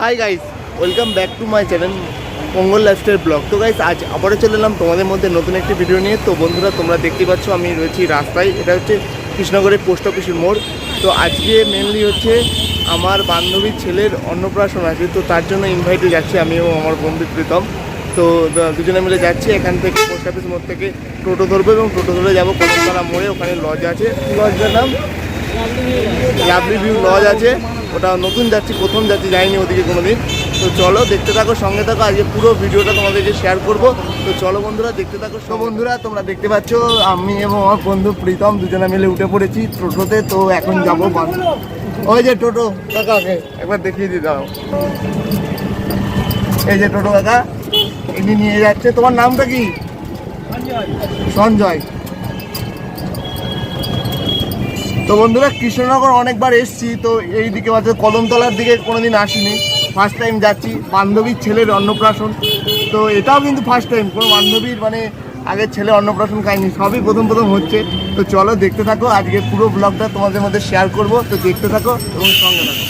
Hi guys welcome back to my channel Mangal lifestyle blog তো guys আজ আবারও চলে এলাম তোমাদের মধ্যে নতুন একটি ভিডিও নিয়ে। তো বন্ধুরা, তোমরা দেখতে পাচ্ছ আমি রয়েছি রাস্তায়। এটা হচ্ছে কৃষ্ণনগরের পোস্ট অফিসের মোড়। তো আজকে মেনলি হচ্ছে আমার বান্ধবীর ছেলের অন্নপ্রাশন আছে। তো তার জন্য ইনভাইটে যাচ্ছি আমি এবং আমার বন্ধু প্রীতম। তো দুজনে মিলে যাচ্ছি, এখান থেকে পোস্ট অফিস মোড় থেকে টোটো ধরবো এবং টোটো ধরে যাব কলমতলা মোড়ে। ওখানে লজ আছে। লজটার নাম? লাভলি ভিউ লজ আছে। ওটা নতুন যাচ্ছি প্রথম যাচ্ছি যাইনি ওদিকে কোনোদিন। তো চলো দেখতে থাকো সঙ্গে থাকো। আজকে পুরো ভিডিওটা তোমাদেরকে শেয়ার করব। তো চলো বন্ধুরা দেখতে থাকো। সব বন্ধুরা তোমরা দেখতে পাচ্ছ আমি এবং আমার বন্ধু প্রীতম দুজনে মিলে উঠে পড়েছি টোটোতে। তো এখন যাব ওই যে টোটো কাকাকে একবার দেখিয়ে দিতে দাও। এই যে টোটো কাকা ইনি নিয়ে যাচ্ছে। তোমার নামটা কি? সঞ্জয়। তো বন্ধুরা কৃষ্ণনগর অনেকবার এসছি, তো এই দিকে হয়তো কদমতলার দিকে কোনোদিন আসিনি। ফার্স্ট টাইম যাচ্ছি বান্ধবীর ছেলের অন্নপ্রাশন। তো এটাও কিন্তু ফার্স্ট টাইম কোনো বান্ধবীর মানে আগের ছেলে অন্নপ্রাশন খায়নি, সবই প্রথম প্রথম হচ্ছে। তো চলো দেখতে থাকো আজকে পুরো ব্লগটা তোমাদের মধ্যে শেয়ার করব, তো দেখতে থাকো এবং সঙ্গে থাকো।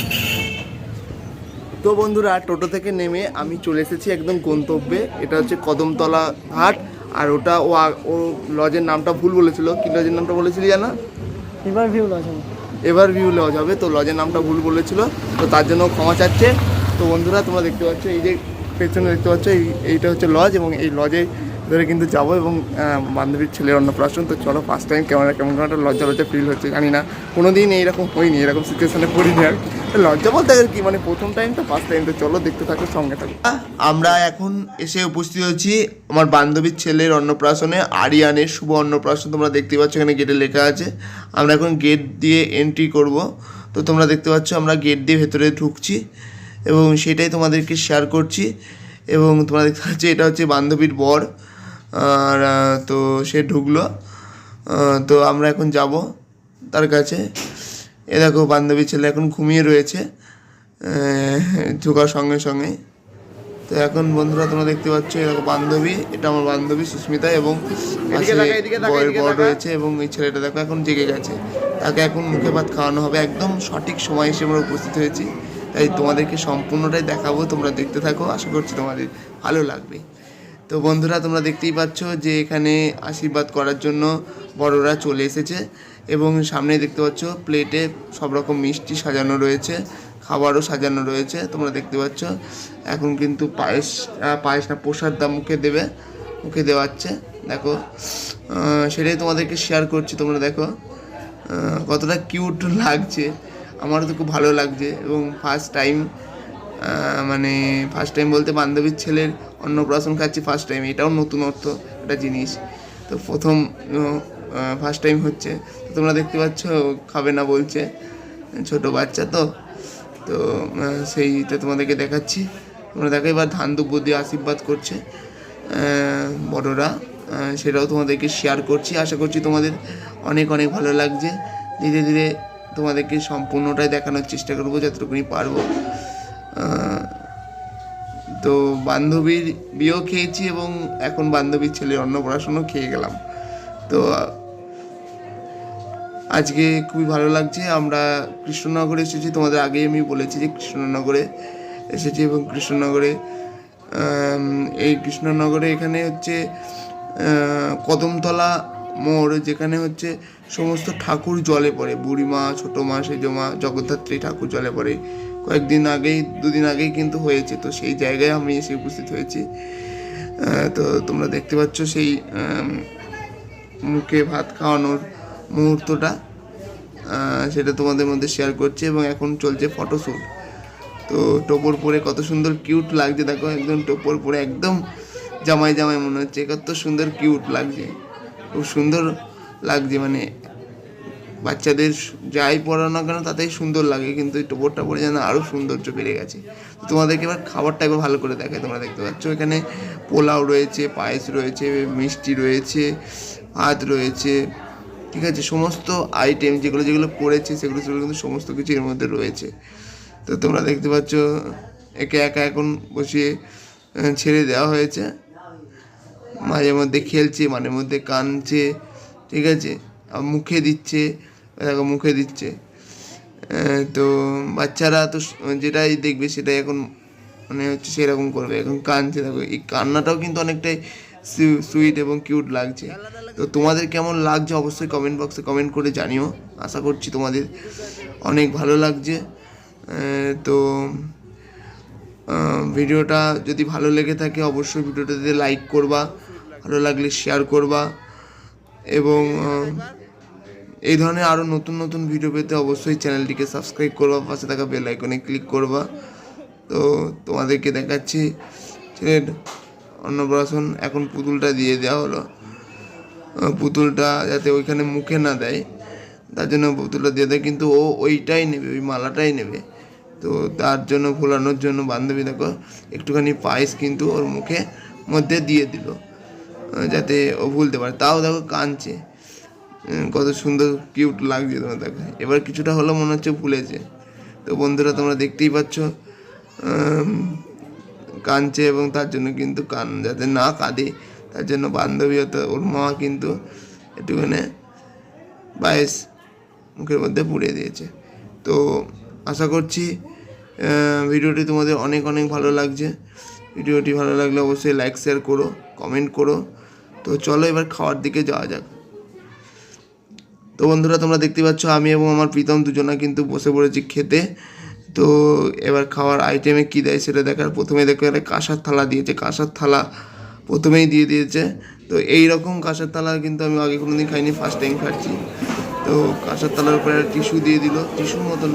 তো বন্ধুরা, টোটো থেকে নেমে আমি চলে এসেছি একদম গন্তব্যে, এটা হচ্ছে কদমতলা ঘাট, আর ওটা ও ও লজের নামটা ভুল বলেছিল। কি লজের নামটা বলেছিলি জানা? এবার ভিউ লজ হবে। এবার ভিউ লজ হবে, তো লজের নামটা ভুল বলেছিল, তো তার জন্য ক্ষমা চাচ্ছে। তো বন্ধুরা, তোমরা দেখতে পাচ্ছ এই যে পেছনে দেখতে পাচ্ছ, এই এইটা হচ্ছে লজ এবং এই লজে ধরে কিন্তু যাব এবং বান্ধবীর ছেলের অন্নপ্রাশন। তো চলো ফার্স্ট টাইম কেমন কেমন কেমন একটা লজ্জা লজ্জা ফিল হচ্ছে জানি না। কোনো দিন এইরকম হয়নি, এরকম সিচুয়েশনে পড়িনি আর লজ্জা বলতে আর কি মানে প্রথম টাইম তো ফার্স্ট টাইম তো চলো, দেখতে থাকো, সঙ্গে থাকো। আমরা এখন এসে উপস্থিত হয়েছি আমার বান্ধবীর ছেলের অন্নপ্রাশনে, আরিয়ানের শুভ অন্নপ্রাশন। তোমরা দেখতে পাচ্ছ এখানে গেটে লেখা আছে। আমরা এখন গেট দিয়ে এন্ট্রি করব। তো তোমরা দেখতে পাচ্ছ, আমরা গেট দিয়ে ভেতরে ঢুকছি এবং সেটাই তোমাদেরকে শেয়ার করছি। এবং তোমরা দেখতে পাচ্ছ, এটা হচ্ছে বান্ধবীর বর। আর তো সে ঢুকলো। তো আমরা এখন যাব তার কাছে। এ দেখো বান্ধবীর ছেলে এখন ঘুমিয়ে রয়েছে ঢোকার সঙ্গে সঙ্গে। তো এখন বন্ধুরা তোমরা দেখতে পাচ্ছ এরকম বান্ধবী এটা আমার বান্ধবী সুস্মিতা এবং বরের বর রয়েছে এবং এই ছেলেটা দেখো এখন জেগে গেছে। তাকে এখন মুখে ভাত খাওয়ানো হবে একদম সঠিক সময় এসে আমরা উপস্থিত হয়েছি। তাই তোমাদেরকে সম্পূর্ণটাই দেখাবো তোমরা দেখতে থাকো আশা করছি তোমাদের ভালো লাগবে। তো বন্ধুরা, তোমরা দেখতেই পাচ্ছ যে এখানে আশীর্বাদ করার জন্য বড়রা চলে এসেছে এবং সামনে দেখতে পাচ্ছ প্লেটে সব রকম মিষ্টি সাজানো রয়েছে, খাবারও সাজানো রয়েছে, তোমরা দেখতে পাচ্ছ। এখন কিন্তু পায়েস পায়েস না প্রসাদ দা মুখে দেবে, মুখে দেওয়াচ্ছে। দেখো সেটাই তোমাদেরকে শেয়ার করছি, তোমরা দেখো। কতটা কিউট লাগছে। আমারও তো খুব ভালো লাগছে এবং ফার্স্ট টাইম মানে ফার্স্ট টাইম বলতে বান্ধবীর ছেলের অন্নপ্রাশন খাচ্ছি ফার্স্ট টাইম এটাও নতুনত্ব একটা জিনিস। তো প্রথম ফার্স্ট টাইম হচ্ছে। তোমরা দেখতে পাচ্ছ খাবে না বলছে, ছোট বাচ্চা তো। তো সেইটা তোমাদেরকে দেখাচ্ছি। তোমরা দেখো, এবার ধান দুব্বো দিয়ে আশীর্বাদ করছে বড়রা। সেটাও তোমাদেরকে শেয়ার করছি। আশা করছি তোমাদের অনেক অনেক ভালো লাগছে। ধীরে ধীরে তোমাদেরকে সম্পূর্ণটাই দেখানোর চেষ্টা করব, যতটুকুনি পারব। তো বান্ধবীর বিয়েও খেয়েছি এবং এখন বান্ধবীর ছেলের অন্নপ্রাশনও খেয়ে গেলাম। তো, আজকে খুবই ভালো লাগছে। আমরা কৃষ্ণনগরে এসেছি। তোমাদের আগেই আমি বলেছি যে কৃষ্ণনগরে এসেছি এবং কৃষ্ণনগরে এই কৃষ্ণনগরে এখানে হচ্ছে কদমতলা মোড় যেখানে হচ্ছে সমস্ত ঠাকুর জলে পড়ে। বুড়িমা ছোটো মা সেজো মা জগদ্ধাত্রী ঠাকুর জলে পড়ে। কয়েকদিন আগেই, দুদিন আগেই কিন্তু হয়েছে। তো সেই জায়গায় আমি এসে উপস্থিত হয়েছি। তো তোমরা দেখতে পাচ্ছ সেই মুখে ভাত খাওয়ানোর মুহূর্তটা। সেটা তোমাদের মধ্যে শেয়ার করছি এবং এখন চলছে ফটোশ্যুট তো টোপর পরে কত সুন্দর কিউট লাগছে। দেখো, একদম টোপর পরে একদম জামাই জামাই মনে হচ্ছে। কত সুন্দর কিউট লাগছে। খুব সুন্দর লাগছে মানে বাচ্চাদের যাই পড়ানো না কেন, তাতেই সুন্দর লাগে। কিন্তু এই টোপরটা পরে যেন আরও সৌন্দর্য বেড়ে গেছে। তোমাদেরকে এবার খাবারটা একবার ভালো করে দেখায় তোমরা দেখতে পাচ্ছ। এখানে পোলাও রয়েছে, পায়েস রয়েছে, মিষ্টি রয়েছে, ভাত রয়েছে, ঠিক আছে? সমস্ত আইটেম যেগুলো যেগুলো পড়েছে সেগুলো সেগুলো কিন্তু সমস্ত কিছু এর মধ্যে রয়েছে। তো তোমরা দেখতে পাচ্ছ, একে একা এখন বসিয়ে ছেড়ে দেওয়া হয়েছে। মাঝে মধ্যে খেলছে, মাঝে মধ্যে কানছে ঠিক আছে? মুখে দিচ্ছে। দেখো মুখে দিচ্ছে। তো বাচ্চারা তো যেটাই দেখবে সেটাই এখন মানে হচ্ছে সেরকম করবে। এখন কাঁদছে দেখো। এই কান্নাটাও কিন্তু অনেকটাই সুইট এবং কিউট লাগছে। তো তোমাদের কেমন লাগছে অবশ্যই কমেন্ট বক্সে কমেন্ট করে জানিও। আশা করছি তোমাদের অনেক ভালো লাগছে। তো ভিডিওটা যদি ভালো লেগে থাকে অবশ্যই ভিডিওটাতে লাইক করবা। ভালো লাগলে শেয়ার করবা। এবং এই ধরনের আরও নতুন নতুন ভিডিও পেতে অবশ্যই চ্যানেলটিকে সাবস্ক্রাইব করবা, পাশে থাকা বেল আইকনে ক্লিক করবা। তো তোমাদেরকে দেখাচ্ছি ছেলের অন্নপ্রাশন এখন পুতুলটা দিয়ে দেওয়া হলো। পুতুলটা যাতে ওইখানে মুখে না দেয়, তার জন্য পুতুলটা দিয়ে দেয়, কিন্তু ও ওইটাই নেবে, ওই মালাটাই নেবে। তো তার জন্য, ভোলানোর জন্য বান্ধবী, দেখো, একটুখানি পায়েস কিন্তু ওর মুখে মধ্যে দিয়ে দিল যাতে ও ভুলতে পারে। তাও দেখো কাঁদছে। কত সুন্দর কিউট লাগছে তোমার দেখো। এবার কিছুটা হলো মনে হচ্ছে ভুলেছে তো বন্ধুরা, তোমরা দেখতেই পাচ্ছ কাঁদছে এবং তার জন্য কিন্তু কান যাতে না কাঁদে, তার জন্য বান্ধবী হতো ওর মা কিন্তু একটুখানি বায়েস মুখের মধ্যে পুড়িয়ে দিয়েছে। তো আশা করছি ভিডিওটি তোমাদের অনেক অনেক ভালো লাগছে। ভিডিওটি ভালো লাগলে অবশ্যই লাইক শেয়ার করো কমেন্ট করো। তো চলো এবার খাওয়ার দিকে যাওয়া যাক। তো বন্ধুরা, তোমরা দেখতে পাচ্ছ আমি এবং আমার প্রীতম দুজনা কিন্তু বসে পড়েছি খেতে। তো এবার খাওয়ার আইটেমে কী দেয় সেটা দেখার। প্রথমে দেখো একটা কাঁসার থালা দিয়েছে। কাঁসার থালা প্রথমেই দিয়ে দিয়েছে। তো এই রকম কাঁসার থালা কিন্তু আমি আগে কোনো দিন খাইনি ফার্স্ট টাইম খাচ্ছি। তো কাঁসার থালার উপরে টিস্যু দিয়ে দিল। টিস্যুর মতো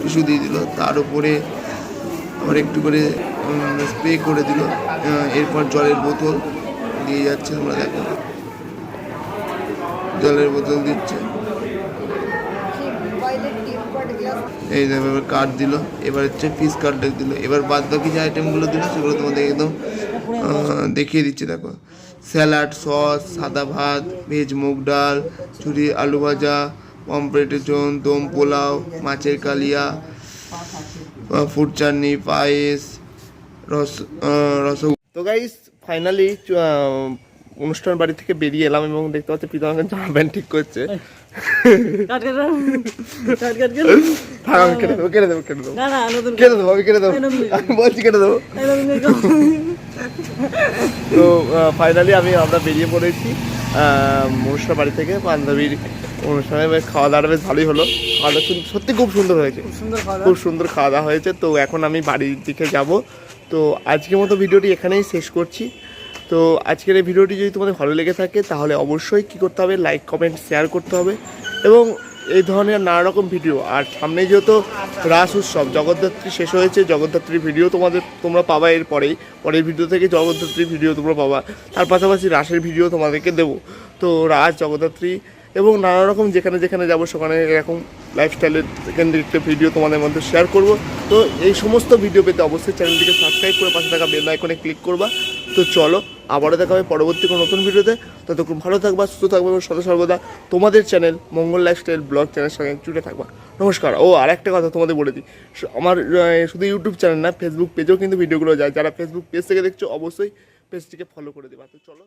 টিস্যু দিয়ে দিল। তার উপরে আবার একটু করে স্প্রে করে দিল। এরপর জলের বোতল। দিয়ে যাচ্ছে, তোমরা দেখো। জলের বোতল দিচ্ছে। এই এবার কার্ড দিল, এবার হচ্ছে ফিস কার্ড দিল। এবার বাদ বাকি যে আইটেমগুলো দিল, সেগুলো তোমাদের একদম দেখিয়ে দিচ্ছে, দেখো। স্যালাড, সস, সাদা ভাত, ভেজ মুগ ডাল, চুরি আলু ভাজা পমপ্লেটের জন, দম পোলাও, মাছের কালিয়া ফুড চাটনি, পায়েস, রস রস তো গাইস ফাইনালি অনুষ্ঠান বাড়ি থেকে বেরিয়ে এলাম এবং দেখতে পাচ্ছি প্রীতম এখন জামা প্যান্ট ঠিক করছে। কাট দেবো কেটে দেবো কেটে দেবো। কেটে দেবো আমি কেটে দেবো। বলছি কেটে দেবো। তো ফাইনালি আমি আমরা বেরিয়ে পড়েছি অনুষ্ঠান বাড়ি থেকে বান্ধবীর অনুষ্ঠানে। বেশ খাওয়া দাওয়াটা বেশ ভালোই হলো। খাওয়া দাওয়া সত্যি খুব সুন্দর হয়েছে। খুব সুন্দর খাওয়া দাওয়া হয়েছে। তো এখন আমি বাড়ির দিকে যাব। তো আজকের মতো ভিডিওটি এখানেই শেষ করছি। তো আজকের এই ভিডিওটি যদি তোমাদের ভালো লেগে থাকে, তাহলে অবশ্যই কী করতে হবে? লাইক কমেন্ট শেয়ার করতে হবে। এবং এই ধরনের নানা রকম ভিডিও। আর সামনে যেহেতু রাস উৎসব, জগদ্ধাত্রী শেষ হয়েছে, জগদ্ধাত্রীর ভিডিও তোমাদের, তোমরা পাবা এর পরেই। পরের ভিডিও থেকে জগদ্ধাত্রীর ভিডিও তোমরা পাবা। তার পাশাপাশি রাসের ভিডিও তোমাদেরকে দেবো। তো রাস, জগদ্ধাত্রী এবং নানা রকম যেখানে যেখানে যাব, সেখানে এরকম লাইফস্টাইলের কেন্দ্রিক ভিডিও তোমাদের মধ্যে শেয়ার করব। তো এই সমস্ত ভিডিও পেতে অবশ্যই চ্যানেলটিকে সাবস্ক্রাইব করে পাশে থাকা বেল আইকনে ক্লিক করবা। তো চলো, আবারও দেখা হবে পরবর্তী কোনো নতুন ভিডিওতে। ততক্ষণ ভালো থাকবা, সুস্থ থাকবে এবং সদা সর্বদা তোমাদের চ্যানেল মঙ্গল লাইফস্টাইল ব্লগ চ্যানেলের সঙ্গে জুড়ে থাকবা। নমস্কার। ও, আর একটা কথা তোমাদের বলে দিই। আমার শুধু ইউটিউব চ্যানেল না ফেসবুক পেজেও কিন্তু ভিডিওগুলো যায়। যারা ফেসবুক পেজ থেকে দেখছ, অবশ্যই পেজটিকে ফলো করে দেবা। তো চলো।